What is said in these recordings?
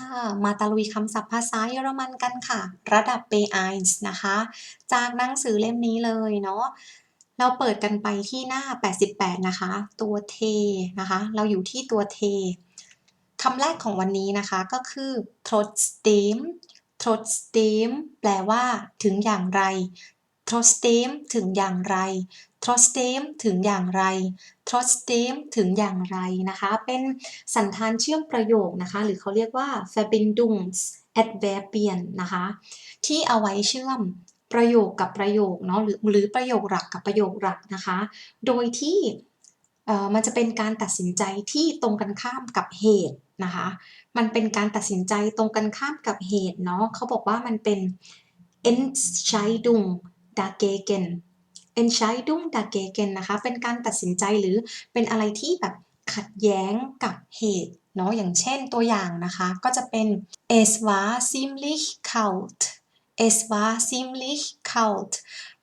ค่ะ มาตะลุยคำศัพท์ภาษาเยอรมันกันค่ะ ระดับ B1 นะคะ จากหนังสือเล่มนี้เลยเนาะเราเปิดกันไปที่หน้า 88 นะคะ ตัวเทนะคะ เราอยู่ที่ตัวเทคำแรกของวันนี้นะคะก็คือ trotzdem trotzdem แปลว่า ถึงอย่างไร trotzdem ถึงอย่างไร trotzdem ถึงอย่างไร trotzdem ถึงอย่างไรนะคะ เป็นสันธานเชื่อมประโยคนะคะ หรือเขาเรียกว่า Verbindungsadverbien นะคะ ที่เอาไว้เชื่อมประโยคกับประโยคเนาะหรือหรือประโยคหลักกับประโยคหลักนะคะ โดยที่มันจะเป็นการตัดสินใจที่ตรงกันข้ามกับเหตุนะคะ มันเป็นการตัดสินใจตรงกันข้ามกับเหตุเนาะเขาบอกว่ามันเป็น Entscheidung dagegen Entscheidung dagegen นะคะ เป็นการตัดสินใจหรือเป็นอะไรที่แบบขัดแย้งกับเหตุเนาะอย่างเช่นตัวอย่างนะคะ ก็จะเป็น es war ziemlich kalt es war ziemlich kalt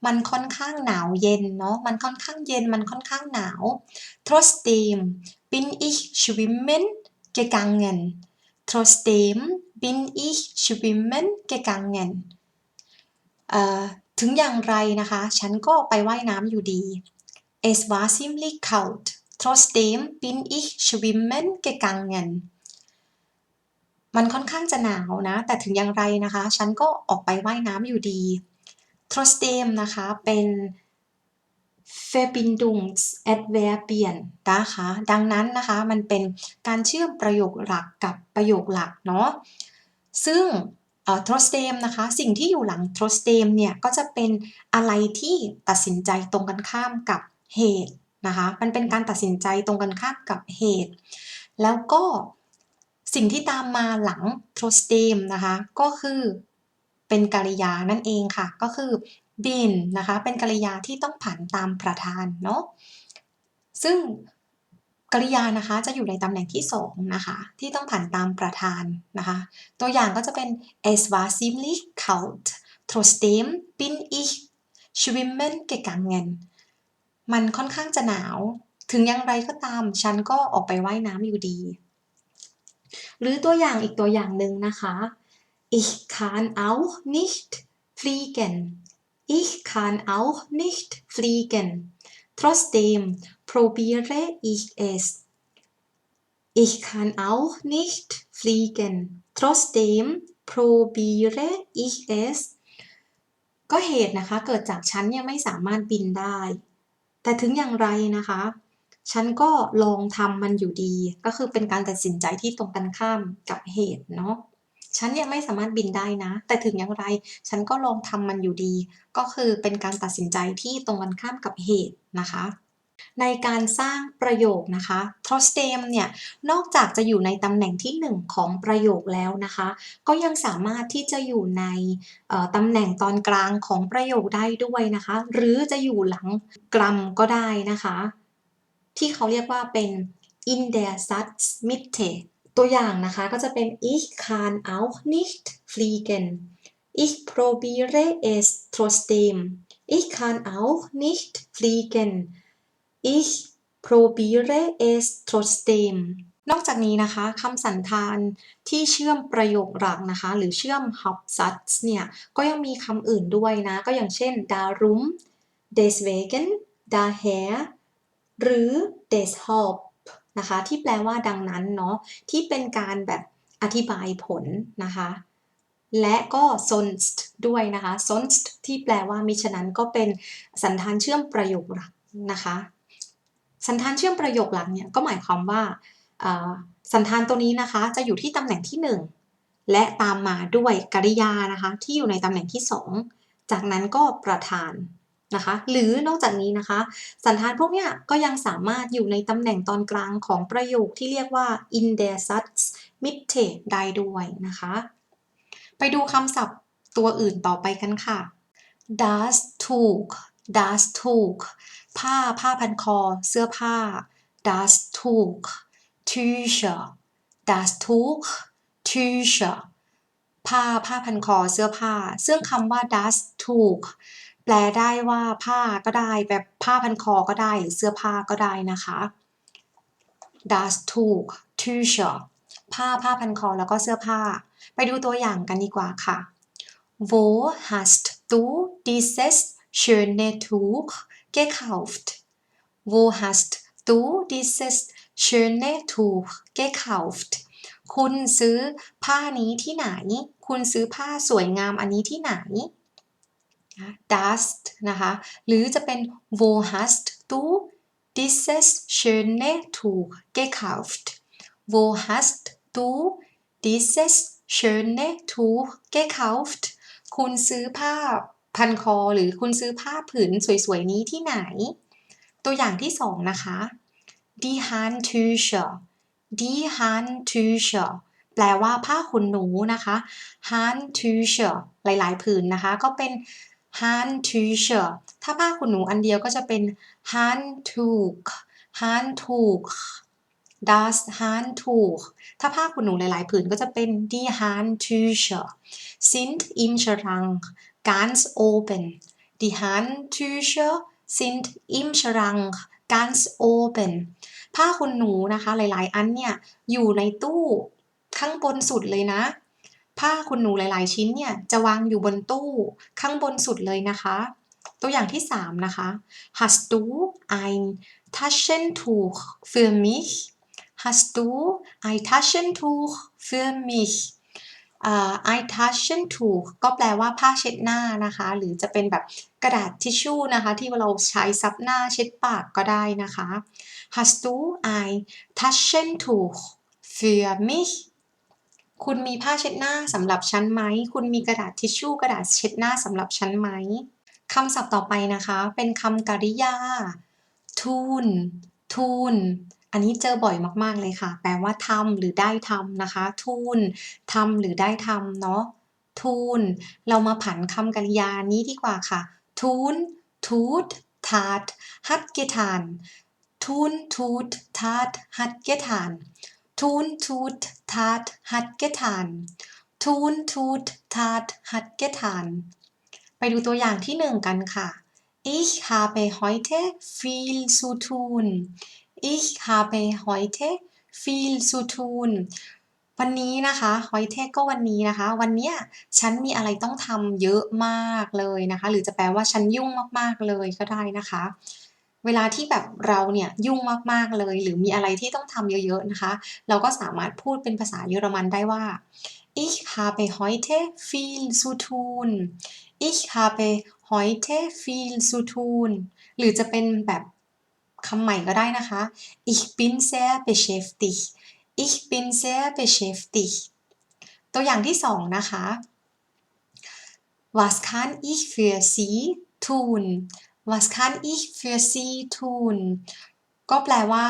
มันค่อนข้างหนาวเย็นเนาะ มันค่อนข้างเย็น มันค่อนข้างหนาว trotzdem bin ich schwimmen gegangen trotzdem bin ich schwimmen gegangen เอ่อ ถึงอย่างไรนะคะ ฉันก็ไปว่ายน้ำอยู่ดี Es war ziemlich kalt trotzdem bin ich schwimmen gegangen มันค่อนข้างจะหนาวนะ แต่ถึงอย่างไรนะคะ ฉันก็ออกไปว่ายน้ำอยู่ดี trotzdem นะคะ เป็น Verbindungsadverbien นะคะ ดังนั้นนะคะ มันเป็นการเชื่อมประโยคหลักกับประโยคหลักเนาะ ซึ่ง trotzdem นะคะ สิ่งที่อยู่หลัง trotzdem เนี่ยก็จะเป็นอะไรที่ตัดสินใจตรงกันข้ามกับเหตุนะคะ มันเป็นการตัดสินใจตรงกันข้ามกับเหตุ แล้วก็สิ่งที่ตามมาหลัง trotzdem นะคะ ก็คือเป็นกริยานั่นเองค่ะ ก็คือ bin นะคะ เป็นกริยาที่ต้องผ่านตามประธานเนาะซึ่ง กริยานะคะจะอยู่ในตำแหน่งที่2นะคะที่ต้องผ่านตามประธานนะคะตัวอย่างก็จะเป็น es war ziemlich kalt trotzdem bin ich schwimmen gegangen มันค่อนข้างจะหนาว ถึงอย่างไรก็ตาม ฉันก็ออกไปว่ายน้ำอยู่ดี หรือตัวอย่างอีกตัวอย่างหนึ่งนะคะ ich kann auch nicht fliegen ich kann auch nicht fliegen trotzdem probiere ich es ich kann auch nicht fliegen trotzdem probiere ich es ก็เหตุนะคะ เกิดจากฉันยังไม่สามารถบินได้ แต่ถึงอย่างไรนะคะ ฉันก็ลองทำมันอยู่ดี ก็คือเป็นการตัดสินใจที่ตรงกันข้ามกับเหตุเนาะ ฉันยังไม่สามารถบินได้นะ แต่ถึงอย่างไร ฉันก็ลองทำมันอยู่ดี ก็คือเป็นการตัดสินใจที่ตรงกันข้ามกับเหตุนะคะในการสร้างประโยคนะคะ t r o s t e m เนี่ย นอกจากจะอยู่ในตำแหน่งที่ 1 ของประโยคแล้วนะคะ ก็ยังสามารถที่จะอยู่ในตำแหน่งตอนกลางของประโยคได้ด้วยนะคะ หรือจะอยู่หลังกรัมก็ได้นะคะ ที่เขาเรียกว่าเป็น in der Satzmitte ตัวอย่างนะคะก็จะเป็น ich kann auch nicht fliegen ich probiere es trotzdem ich kann auch nicht fliegen ich probiere es trotzdem นอกจากนี้นะคะคำสันธานที่เชื่อมประโยคหลักนะคะ หรือเชื่อม Hauptsatz เนี่ย ก็ยังมีคำอื่นด้วยนะ ก็อย่างเช่น darum deswegen daher หรือ deshalb นะคะ ที่แปลว่าดังนั้นเนาะที่เป็นการแบบอธิบายผลนะคะ และก็ sonst ด้วยนะคะ sonst ที่แปลว่ามิฉะนั้นก็เป็นสันธานเชื่อมประโยคหลักนะคะ สันธานเชื่อมประโยคหลักเนี่ยก็หมายความว่าสันธานตัวนี้นะคะจะอยู่ที่ตำแหน่งที่ 1 และตามมาด้วยกริยานะคะ ที่อยู่ในตำแหน่งที่ 2 จากนั้นก็ประธาน นะคะ หรือนอกจากนี้นะคะ สันธานพวกเนี้ยก็ยังสามารถอยู่ในตำแหน่งตอนกลางของประโยคที่เรียกว่า in der Satz Mitte ได้ด้วยนะคะ ไปดูคำศัพท์ตัวอื่นต่อไปกันค่ะ das Tuch das Tuch ผ้าผ้าพันคอ เสื้อผ้า das Tuch Tücher das Tuch Tücher ผ้าผ้าพันคอ เสื้อผ้า ซึ่งคำว่า das Tuch แปลได้ว่าผ้าก็ได้ แบบผ้าพันคอก็ได้หรือเสื้อผ้าก็ได้นะคะ das Tuch Tücher ผ้าผ้าพันคอแล้วก็เสื้อผ้า ไปดูตัวอย่างกันดีกว่าค่ะ Wo hast du dieses schöne Tuch gekauft? Wo hast du dieses schöne Tuch gekauft? คุณซื้อผ้านี้ที่ไหน คุณซื้อผ้าสวยงามอันนี้ที่ไหน das นะคะ หรือจะเป็น wo hast du dieses schöne Tuch gekauft wo hast du dieses schöne Tuch gekauft คุณซื้อผ้าพันคอหรือคุณซื้อผ้าผืนสวยๆนี้ที่ไหน ตัวอย่างที่สองนะคะ die Handtücher die Handtücher แปลว่าผ้าขนหนูนะคะ Handtücher หลายๆ ผืนนะคะ ก็เป็น Handtücher ถ้าผ้าขนหนูอันเดียวก็จะเป็น Handtuch Handtuch das Handtuch ถ้าผ้าขนหนูหลาย ๆ ผืนก็จะเป็น die Handtücher sind im Schrank ganz oben die Handtücher sind im Schrank ganz oben ผ้าขนหนูนะคะหลาย ๆ อันเนี่ยอยู่ในตู้ข้างบนสุดเลยนะ ผ้าขนหนูหลาย ๆ ชิ้นเนี่ยจะวางอยู่บนตู้ข้างบนสุดเลยนะคะ ตัวอย่างที่ 3 นะคะ Hast du ein Taschentuch für mich Hast du ein Taschentuch für mich อ่า ein Taschentuch ก็แปลว่าผ้าเช็ดหน้านะคะ หรือจะเป็นแบบกระดาษทิชชู่นะคะ ที่เราใช้ซับหน้าเช็ดปากก็ได้นะคะ Hast du ein Taschentuch für mich คุณมีผ้าเช็ดหน้าสำหรับฉันไหม คุณมีกระดาษทิชชู่กระดาษเช็ดหน้าสำหรับฉันไหมคำศัพท์ต่อไปนะคะ เป็นคำกริยา tun tun อันนี้เจอบ่อยมากๆเลยค่ะ แปลว่าทำหรือได้ทำนะคะ tun ทำหรือได้ทำเนาะ tun เรามาผันคำกริยานี้ดีกว่าค่ะ tun tut tat hat getan tun tut tat hat getan tun tut tat hat getan tun tut tat hat getan ไปดูตัวอย่างที่หนึ่งกันค่ะ Ich habe heute viel zu tun Ich habe heute viel zu tun วันนี้นะคะ heute ก็วันนี้นะคะ วันเนี้ยฉันมีอะไรต้องทำเยอะมากเลยนะคะ หรือจะแปลว่าฉันยุ่งมากๆเลยก็ได้นะคะ เวลาที่แบบเราเนี่ยยุ่งมาก ๆ เลย หรือมีอะไรที่ต้องทำเยอะ ๆ นะคะ เราก็สามารถพูดเป็นภาษาเยอรมันได้ว่า Ich habe heute viel zu tun Ich habe heute viel zu tun หรือจะเป็นแบบคำใหม่ก็ได้นะคะ Ich bin sehr beschäftigt Ich bin sehr beschäftigt ตัวอย่างที่สองนะคะ Was kann ich für Sie tun Was kann ich für Sie tun ก็แปลว่า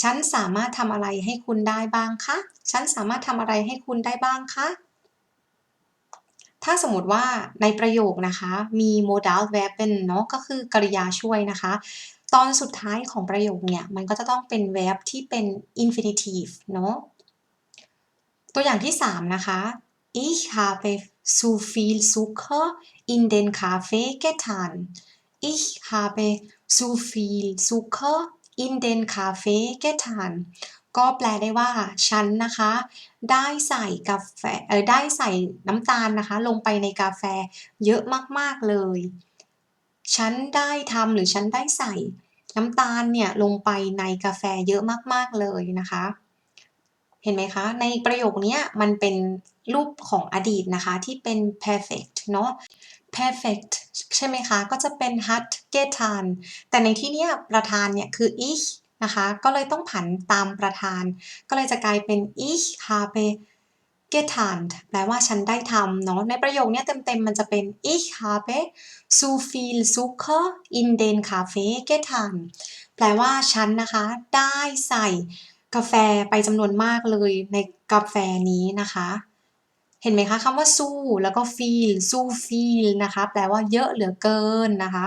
ฉันสามารถทำอะไรให้คุณได้บ้างคะ ฉันสามารถทำอะไรให้คุณได้บ้างคะ ถ้าสมมติว่าในประโยคนะคะมี modal verb เป็นเนาะก็คือกริยาช่วยนะคะ ตอนสุดท้ายของประโยคเนี่ย มันก็จะต้องเป็น verb ที่เป็น infinitive เนาะตัวอย่างที่ 3 นะคะ Ich habe zu viel Zucker in den Kaffee getan Ich habe zu viel Zucker in den Kaffee getan ก็แปลได้ว่าฉันนะคะ ได้ใส่กาแฟเออได้ใส่น้ำตาลนะคะ ลงไปในกาแฟเยอะมากๆเลย ฉันได้ทำหรือฉันได้ใส่น้ำตาลเนี่ยลงไปในกาแฟเยอะมากๆเลยนะคะ เห็นไหมคะ ในประโยคนี้มันเป็นรูปของอดีตนะคะ ที่เป็น perfect เนาะ perfect ใช่ไหมคะ ก็จะเป็น hat getan แต่ในที่นี้ประธานเนี่ยคือ ich นะคะ ก็เลยต้องผันตามประธาน ก็เลยจะกลายเป็น ich habe getan แปลว่าฉันได้ทำเนาะ ในประโยคนี้เต็มๆ มันจะเป็น ich habe zu viel Zucker in den Kaffee getan แปลว่าฉันนะคะ ได้ใส่ กาแฟไปจำนวนมากเลยในกาแฟนี้นะคะ เห็นไหมคะคำว่าสู้แล้วก็ feel สู้ feel นะคะแปลว่าเยอะเหลือเกินนะคะ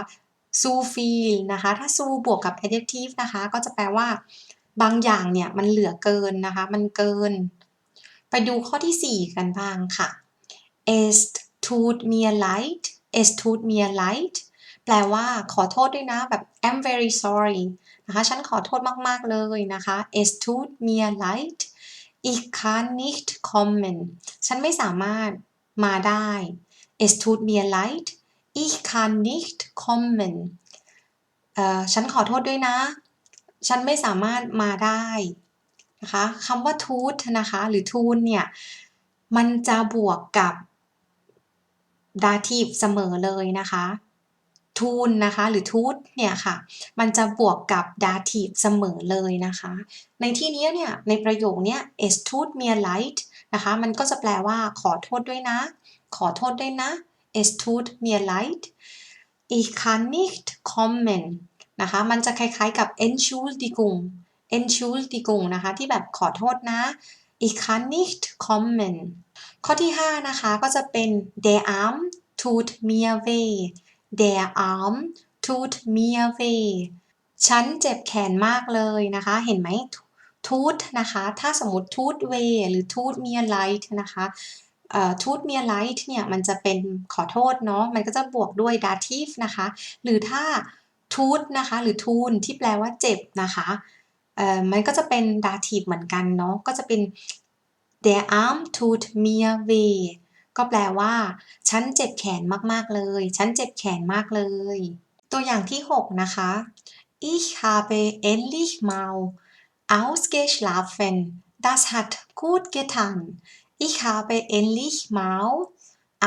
สู้ feel นะคะ ถ้าสู้บวกกับ adjective นะคะ ก็จะแปลว่า บางอย่างเนี่ยมันเหลือเกินนะคะ มันเกิน ไปดูข้อที่ 4 กันบ้างค่ะ es tut mir leid es tut mir leid แปลว่าขอโทษด้วยนะแบบ I'm very sorry นะคะ ฉันขอโทษมาก ๆ เลยนะคะ es tut mir leid ich kann nicht kommen ฉันไม่สามารถมาได้ es tut mir leid ich kann nicht kommen ฉันขอโทษด้วยนะ ฉันไม่สามารถมาได้นะคะคำว่า tut นะคะ หรือ tun เนี่ย มันจะบวกกับ dative เสมอเลยนะคะ tun นะคะ หรือ tut เนี่ยค่ะ มันจะบวกกับ dative เสมอเลยนะคะ ในที่นี้เนี่ย ในประโยคเนี้ย es tut mir leid นะคะ มันก็จะแปลว่าขอโทษด้วยนะ ขอโทษด้วยนะ es tut mir leid ich kann nicht kommen นะคะ มันจะคล้ายๆกับ entschuldigung entschuldigung นะคะ ที่แบบขอโทษนะ ich kann nicht kommen ข้อที่ 5 นะคะ ก็จะเป็น der Arm tut mir weh der Arm tut mir weh ฉันเจ็บแขนมากเลยนะคะ เห็นไหม tut นะคะ ถ้าสมมติ tut weh หรือ tut mir leid นะคะเอ่อ tut mir leid เนี่ยมันจะเป็นขอโทษเนาะมันก็จะบวกด้วย dative นะคะ หรือถ้า tut นะคะหรือ tun ที่แปลว่าเจ็บนะคะเอ่อมันก็จะเป็น dative เหมือนกันเนาะก็จะเป็น der Arm tut mir weh ก็แปลว่า ฉันเจ็บแขนมากๆเลย ฉันเจ็บแขนมากเลย ตัวอย่างที่ 6 นะคะ ich habe endlich mal ausgeschlafen das hat gut getan ich habe endlich mal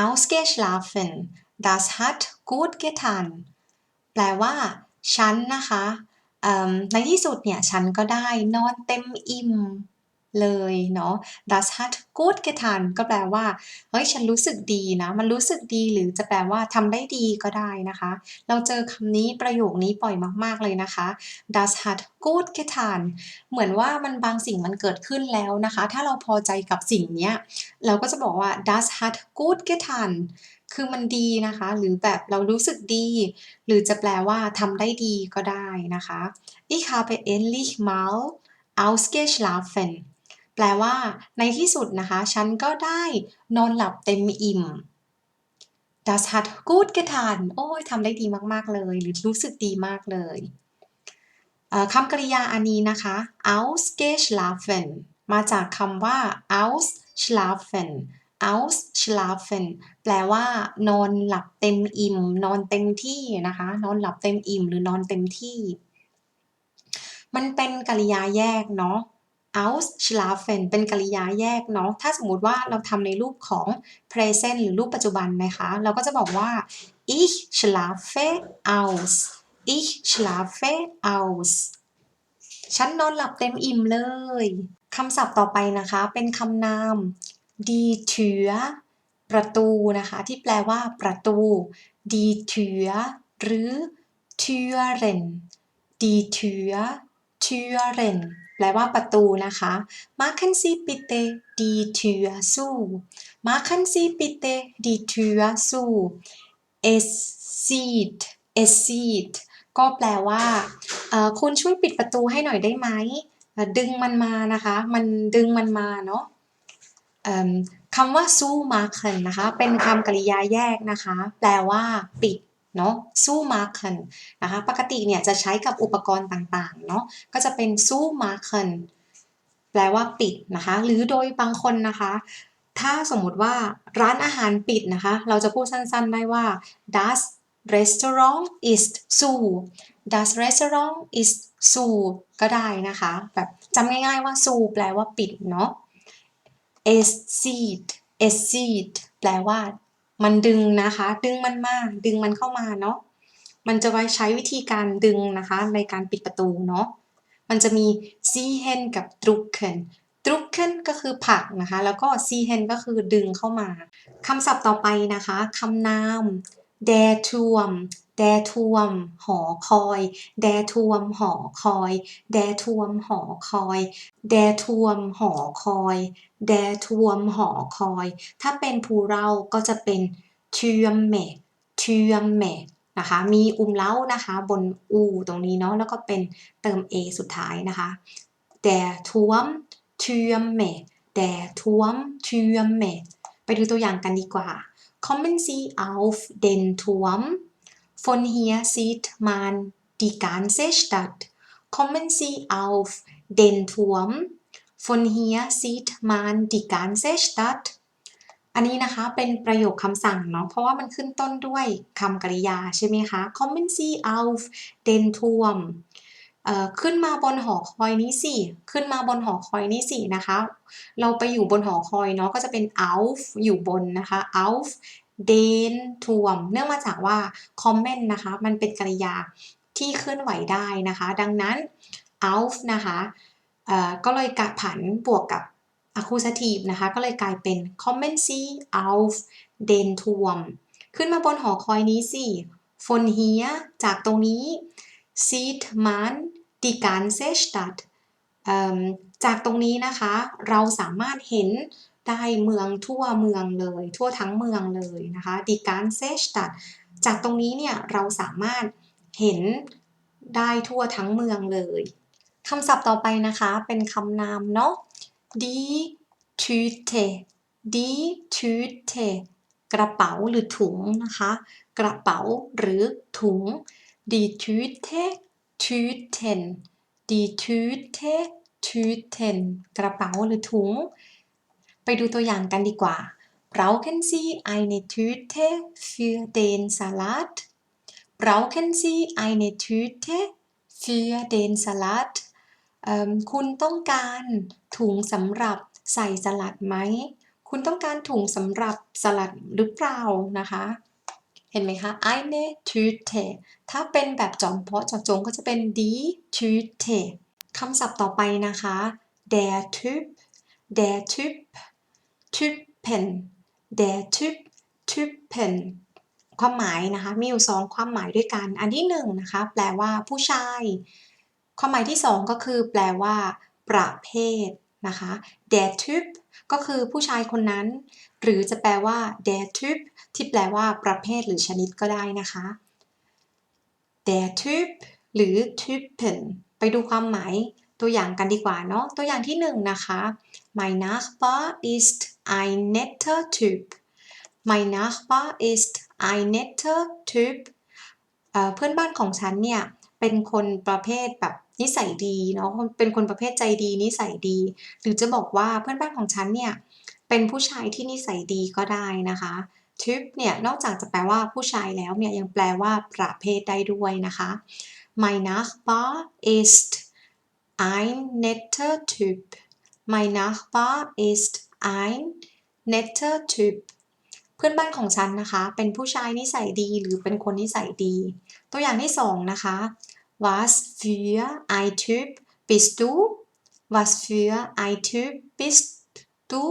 ausgeschlafen das hat gut getan แปลว่า ฉันนะคะในที่สุดเนี่ย ฉันก็ได้นอนเต็มอิ่ม เลยเนาะ das hat gut getan ก็แปลว่า เฮ้ย ฉันรู้สึกดีนะ มันรู้สึกดีหรือจะแปลว่าทำได้ดีก็ได้นะคะ เราเจอคำนี้ประโยคนี้บ่อยมาก ๆ เลยนะคะ das hat gut getan เหมือนว่ามันบางสิ่งมันเกิดขึ้นแล้วนะคะ ถ้าเราพอใจกับสิ่งนี้เราก็จะบอกว่า das hat gut getan คือมันดีนะคะ หรือแบบเรารู้สึกดี หรือจะแปลว่าทำได้ดีก็ได้นะคะ ich habe endlich mal ausgeschlafen แปลว่า ในที่สุดนะคะ ฉันก็ได้นอนหลับเต็มอิ่ม das hat gut getan โอ้ยทำได้ดีมาก ๆ เลย หรือรู้สึกดีมากเลยคำกริยาอันนี้นะคะ ausgeschlafen มาจากคำว่า ausschlafen ausschlafen แปลว่า นอนหลับเต็มอิ่ม นอนเต็มที่นะคะ นอนหลับเต็มอิ่ม หรือนอนเต็มที่ มันเป็นกริยาแยกเนาะ ausschlafen เป็นกริยาแยกเนาะ ถ้าสมมติว่าเราทำในรูปของ present หรือรูปปัจจุบันนะคะ เราก็จะบอกว่า ich schlafe aus ich schlafe aus ฉันนอนหลับเต็มอิ่มเลย คำศัพท์ต่อไปนะคะ เป็นคำนาม die Tür ประตูนะคะ ที่แปลว่าประตู die Tür หรือ Türen die Tür Türen แปลว่าประตูนะคะ machen Sie bitte die Tür zu machen Sie bitte die Tür zu es sieht es sieht ก็แปลว่าคุณช่วยปิดประตูให้หน่อยได้ไหมดึงมันมานะคะ มันดึงมันมาเนาะคำว่า zu machen นะคะ เป็นคำกริยาแยกนะคะ แปลว่า ปิด เนาะ zu machen นะคะปกติเนี่ยจะใช้กับอุปกรณ์ต่างๆเนาะก็จะเป็น zu machen แปลว่าปิดนะคะหรือโดยบางคนนะคะ ถ้าสมมุติว่าร้านอาหารปิดนะคะ เราจะพูดสั้นๆได้ว่า das Restaurant ist zu das Restaurant ist zu ก็ได้นะคะแบบจำง่ายๆว่า zu แปลว่าปิดเนาะ es sieht es sieht แปลว่า มันดึงนะคะ ดึงมันมาดึงมันเข้ามาเนาะมันจะไว้ใช้วิธีการดึงนะคะ ในการปิดประตูเนาะมันจะมี ziehen กับ drucken drucken ก็คือผักนะคะ แล้วก็ ziehen ก็คือดึงเข้ามาคำศัพท์ต่อไปนะคะคำนาม der Turm der Turm หอคอย der Turm หอคอย der Turm หอคอย der Turm หอคอย der Turm หอคอย ถ้าเป็น plural ก็จะเป็น Türme Türme นะคะ มีอุมเล้านะคะ บน u ตรงนี้เนาะ แล้วก็เป็นเติม a สุดท้ายนะคะ der Turm Türme der Turm Türme ไปดูตัวอย่างกันดีกว่า Kommen Sie auf den Turm von hier sieht man die ganze Stadt Kommen Sie auf den Turm von hier sieht man die ganze Stadt อันนี้นะคะเป็นประโยคคำสั่งเนาะเพราะว่ามันขึ้นต้นด้วยคำกริยาใช่ไหมคะ kommen Sie auf den Turm เอ่อขึ้นมาบนหอคอยนี้สิ ขึ้นมาบนหอคอยนี้สินะคะ เราไปอยู่บนหอคอยเนาะก็จะเป็น auf อยู่บนนะคะ auf den Turm เนื่องมาจากว่า comment นะคะ มันเป็นกริยาที่เคลื่อนไหวได้นะคะ ดังนั้น auf นะคะเอ่อก็เลยกะผันบวกกับ accusative นะคะ ก็เลยกลายเป็น kommen Sie auf den Turm ขึ้นมาบนหอคอยนี้สิ von hier จากตรงนี้ sieht man die ganze Stadt จากตรงนี้นะคะ เราสามารถเห็นได้เมืองทั่วเมืองเลย ทั่วทั้งเมืองเลยนะคะ die ganze Stadt จากตรงนี้เนี่ยเราสามารถเห็นได้ทั่วทั้งเมืองเลยคำศัพท์ต่อไปนะคะ เป็นคำนามเนาะ die Tüte die Tüte กระเป๋าหรือถุงนะคะ กระเป๋าหรือถุง die Tüte Tüten die Tüte Tüten กระเป๋าหรือถุง ไปดูตัวอย่างกันดีกว่า Brauchen Sie eine Tüte für den Salat? Brauchen Sie eine Tüte für den Salat? คุณต้องการถุงสำหรับใส่สลัดไหม คุณต้องการถุงสำหรับสลัดหรือเปล่านะคะ เห็นไหมคะ eine Tüte ถ้าเป็นแบบจอมเพาะเจาะจงก็จะเป็น die Tüte คำศัพท์ต่อไปนะคะ der Typ der Typ Typen der Typ Typen ความหมายนะคะ มีอยู่สองความหมายด้วยกัน อันที่หนึ่งนะคะ แปลว่าผู้ชาย ความหมายที่สองก็คือ แปลว่า ประเภท นะคะ der Typ ก็คือผู้ชายคนนั้น หรือจะแปลว่า der Typ ที่แปลว่าประเภทหรือชนิดก็ได้นะคะ der Typ หรือ Typen ไปดูความหมายตัวอย่างกันดีกว่าเนาะ ตัวอย่างที่หนึ่งนะคะ mein Nachbar ist ein netter Typ mein Nachbar ist ein netter Typ เเพื่อนบ้านของฉันเนี่ย เป็นคนประเภทแบบ นิสัยดีเนาะเป็นคนประเภทใจดีนิสัยดี หรือจะบอกว่าเพื่อนบ้านของฉันเนี่ยเป็นผู้ชายที่นิสัยดีก็ได้นะคะ typ เนี่ยนอกจากจะแปลว่าผู้ชายแล้วเนี่ยยังแปลว่าประเภทได้ด้วยนะคะ mein Nachbar ist ein netter Typ mein Nachbar ist ein netter Typ เพื่อนบ้านของฉันนะคะ เป็นผู้ชายนิสัยดีหรือเป็นคนนิสัยดี ตัวอย่างที่สองนะคะ was für ein Typ bist du was für ein Typ bist du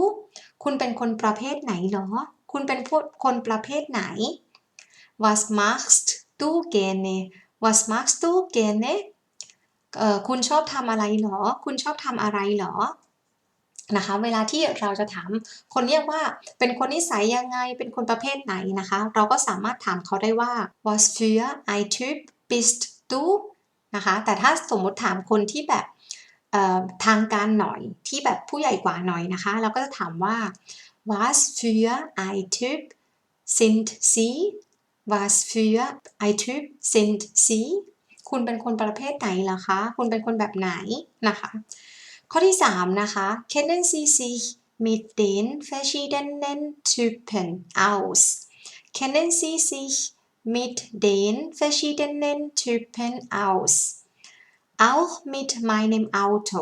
คุณเป็นคนประเภทไหนเหรอ คุณเป็นพวกคนประเภทไหน was machst du gerne was machst du gerne เอ่อคุณชอบทำอะไรเหรอ คุณชอบทำอะไรเหรอนะคะเวลาที่เราจะถามคนเรียกว่าเป็นคนนิสัยยังไงเป็นคนประเภทไหนนะคะ เราก็สามารถถามเขาได้ว่า was für ein Typ bist du นะคะ แต่ถ้าสมมติถามคนที่แบบทางการหน่อยที่แบบผู้ใหญ่กว่าหน่อยนะคะ เราก็จะถามว่า was für ein Typ sind Sie was für ein Typ sind Sie คุณเป็นคนประเภทไหนล่ะคะ คุณเป็นคนแบบไหนนะคะ ข้อที่ 3 นะคะ kennen Sie sich mit den verschiedenen Typen aus kennen Sie sich mit den verschiedenen Typen aus auch mit meinem Auto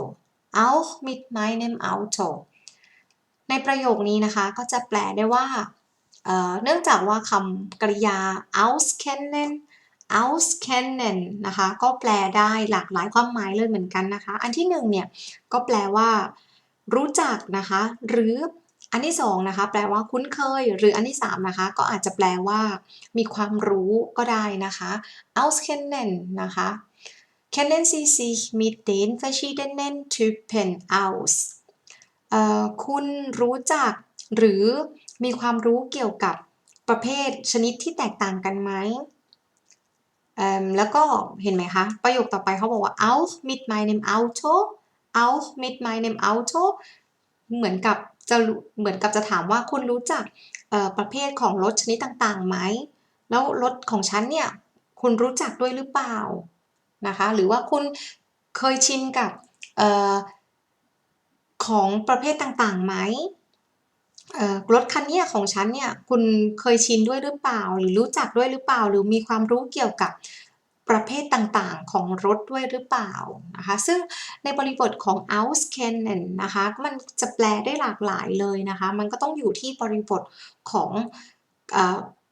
auch mit meinem Auto ในประโยคนี้นะคะก็จะแปลได้ว่าเเนื่องจากว่าคำกริยา auskennen auskennen นะคะ ก็แปลได้หลากหลายความหมายเลยเหมือนกันนะคะ อันที่หนึ่งเนี่ย ก็แปลว่า รู้จักนะคะ หรือ อันที่สองนะคะแปลว่าคุ้นเคย หรืออันที่สามนะคะก็อาจจะแปลว่ามีความรู้ก็ได้นะคะ auskennen นะคะ kennen Sie sich mit den verschiedenen Typen aus เอ่อคุณรู้จักหรือมีความรู้เกี่ยวกับประเภทชนิดที่แตกต่างกันไหมเอิ่มแล้วก็เห็นไหมคะ ประโยคต่อไปเขาบอกว่า auch mit meinem Auto auch mit meinem Auto เหมือนกับ จะเหมือนกับจะถามว่าคุณรู้จักประเภทของรถชนิดต่างๆไหม แล้วรถของฉันเนี่ยคุณรู้จักด้วยหรือเปล่านะคะ หรือว่าคุณเคยชินกับออของประเภทต่างๆไหมรถคันนี้ของฉันเนี่ยคุณเคยชินด้วยหรือเปล่า หรือรู้จักด้วยหรือเปล่า หรือมีความรู้เกี่ยวกับ ประเภทต่างๆ ของรถด้วยหรือเปล่านะคะ ซึ่งในบริบทของ auskennen นะคะมันจะแปลได้หลากหลายเลยนะคะ มันก็ต้องอยู่ที่บริบทของอ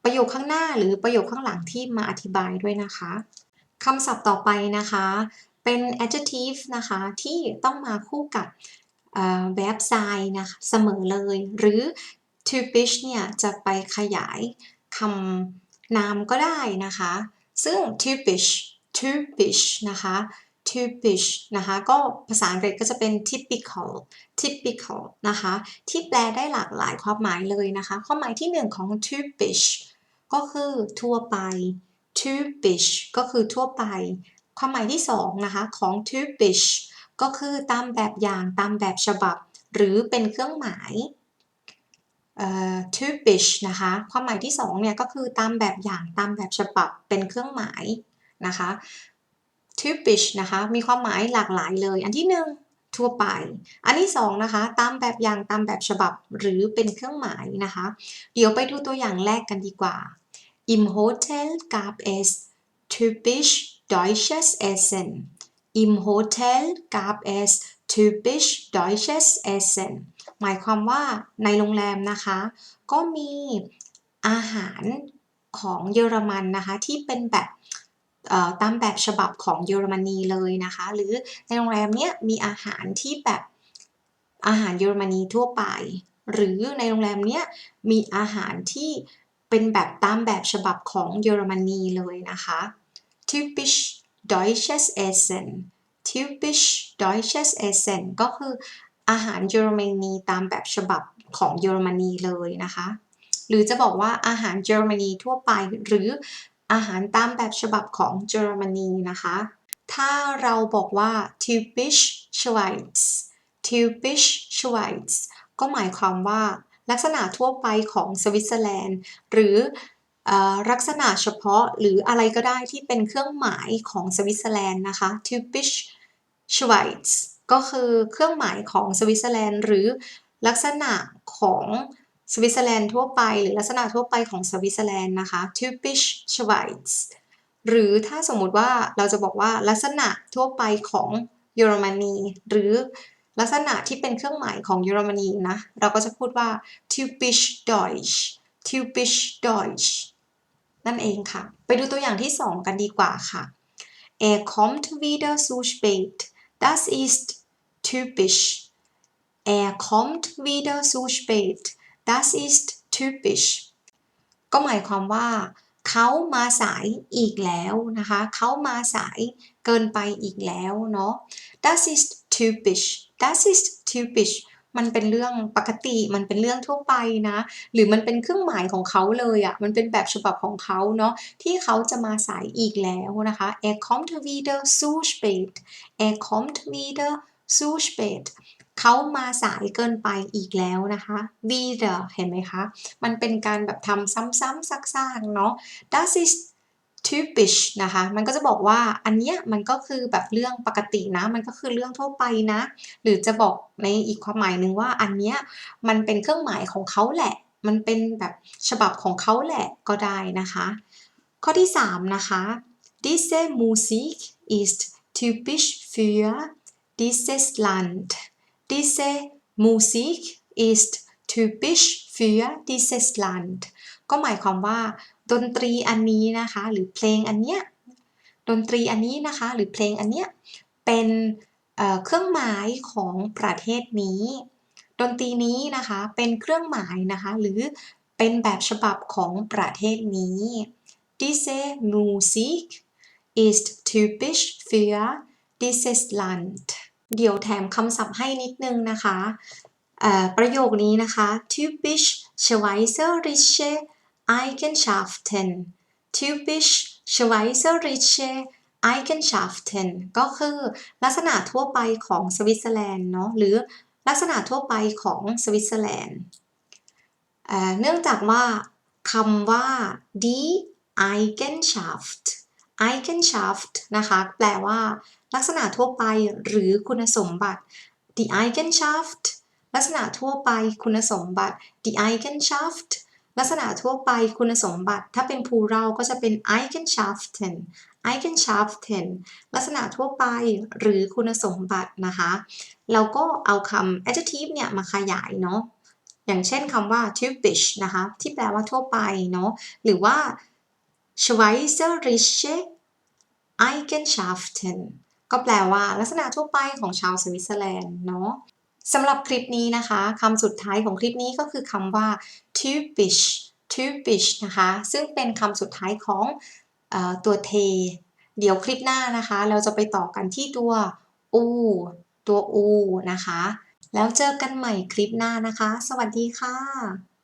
ประโยคข้างหน้าหรือประโยคข้างหลังที่มาอธิบายด้วยนะคะคำศัพท์ต่อไปนะคะ เป็น adjective นะคะที่ต้องมาคู่กับเอ่อ verb sign นะคะเสมอเลย หรือ typish เนี่ยจะไปขยายคำนามก็ได้นะคะ ซึ่ง typish typish นะคะ typish นะคะก็ภาษาอังกฤษก็จะเป็น typical typical นะคะที่แปลได้หลากหลายความหมายเลยนะคะความหมายที่หนึ่งของ typish ก็คือทั่วไป typish ก็คือทั่วไป ความหมายที่สองนะคะของ typish ก็คือตามแบบอย่างตามแบบฉบับ หรือเป็นเครื่องหมาย เอ่อ typish นะคะ ความหมายที่สองเนี่ยก็คือตามแบบอย่างตามแบบฉบับเป็นเครื่องหมายนะคะ typish นะคะ มีความหมายหลากหลายเลย อันที่หนึ่งทั่วไป อันที่สองนะคะ ตามแบบอย่างตามแบบฉบับหรือเป็นเครื่องหมายนะคะ เดี๋ยวไปดูตัวอย่างแรกกันดีกว่า Im Hotel gab es typisch deutsches Essen Im Hotel gab es typisch deutsches Essen หมายความว่าในโรงแรมนะคะ ก็มีอาหารของเยอรมันนะคะที่เป็นแบบตามแบบฉบับของเยอรมนีเลยนะคะ หรือในโรงแรมเนี้ยมีอาหารที่แบบอาหารเยอรมนีทั่วไป หรือในโรงแรมเนี้ยมีอาหารที่เป็นแบบตามแบบฉบับของเยอรมนีเลยนะคะ typisch deutsches Essen typisch deutsches Essen ก็คือ อาหารเยอรมนีตามแบบฉบับของเยอรมนีเลยนะคะ หรือจะบอกว่าอาหารเยอรมนีทั่วไปหรืออาหารตามแบบฉบับของเยอรมนีนะคะ ถ้าเราบอกว่า typisch Schweiz typisch Schweiz ก็หมายความว่าลักษณะทั่วไปของสวิตเซอร์แลนด์ หรืออลักษณะเฉพาะหรืออะไรก็ได้ที่เป็นเครื่องหมายของสวิตเซอร์แลนด์นะคะ typisch Schweiz ก็คือเครื่องหมายของสวิตเซอร์แลนด์หรือลักษณะของสวิตเซอร์แลนด์ทั่วไป หรือลักษณะทั่วไปของสวิตเซอร์แลนด์นะคะ typisch Schweiz หรือถ้าสมมุติว่าเราจะบอกว่าลักษณะทั่วไปของเยอรมนี หรือลักษณะที่เป็นเครื่องหมายของเยอรมนีนะ เราก็จะพูดว่า typisch Deutsch typisch Deutsch นั่นเองค่ะ ไปดูตัวอย่างที่ 2 กันดีกว่าค่ะ Er kommt wieder zu spät das ist typisch Er kommt wieder zu spät das ist typisch ก็หมายความว่าเขามาสายอีกแล้วนะคะ เขามาสายเกินไปอีกแล้วเนาะ das ist typisch das ist typisch มันเป็นเรื่องปกติ มันเป็นเรื่องทั่วไปนะ หรือมันเป็นเครื่องหมายของเขาเลยอะ่ะ มันเป็นแบบฉบับของเขาเนาะ ที่เขาจะมาสายอีกแล้วนะคะ er kommt wieder zu spät er kommt wieder zu spät เขามาสายเกินไปอีกแล้วนะคะ wieder เห็นไหมคะ มันเป็นการแบบทำซ้ำๆซักๆเนาะ das ist typisch นะคะ มันก็จะบอกว่าอันเนี้ยมันก็คือแบบเรื่องปกตินะ มันก็คือเรื่องทั่วไปนะ หรือจะบอกในอีกความหมายหนึ่งว่าอันเนี้ยมันเป็นเครื่องหมายของเขาแหละ มันเป็นแบบฉบับของเขาแหละก็ได้นะคะ ข้อที่ 3 นะคะ diese Musik ist typisch für dieses Land diese Musik ist typisch für dieses Land ก็หมายความว่า ดนตรีอันนี้นะคะ หรือเพลงอันเนี้ยดนตรีอันนี้นะคะ หรือเพลงอันเนี้ยเป็นเเครื่องหมายของประเทศนี้ ดนตรีนี้นะคะเป็นเครื่องหมายนะคะ หรือเป็นแบบฉบับของประเทศนี้ diese Musik ist typisch für dieses Land เดี๋ยวแถมคำศัพท์ให้นิดนึงนะคะ ประโยคนี้นะคะ typisch schweizerische Eigenschaften typisch schweizerische Eigenschaften ก็คือลักษณะทั่วไปของสวิตเซอร์แลนด์เนาะหรือลักษณะทั่วไปของสวิตเซอร์แลนด์เนื่องจากว่าคำว่า die Eigenschaft Eigenschaft นะคะแปลว่า ลักษณะทั่วไปหรือคุณสมบัติ die Eigenschaft ลักษณะทั่วไปคุณสมบัติ die Eigenschaft ลักษณะทั่วไปคุณสมบัติถ้าเป็น plural ก็จะเป็น Eigenschaften Eigenschaften ลักษณะทั่วไปหรือคุณสมบัตินะคะเราก็เอาคำ adjective เนี่ยมาขยายเนาะอย่างเช่นคำว่า typisch นะคะที่แปลว่าทั่วไปเนาะหรือว่า schweizerische Eigenschaften ก็แปลว่าลักษณะทั่วไปของชาวสวิตเซอร์แลนด์เนาะ สำหรับคลิปนี้นะคะคำสุดท้ายของคลิปนี้ก็คือคำว่า typisch typisch นะคะ ซึ่งเป็นคำสุดท้ายของออตัวเท เดี๋ยวคลิปหน้านะคะ เราจะไปต่อกันที่ตัว u ตัว u นะคะ แล้วเจอกันใหม่คลิปหน้านะคะ สวัสดีค่ะ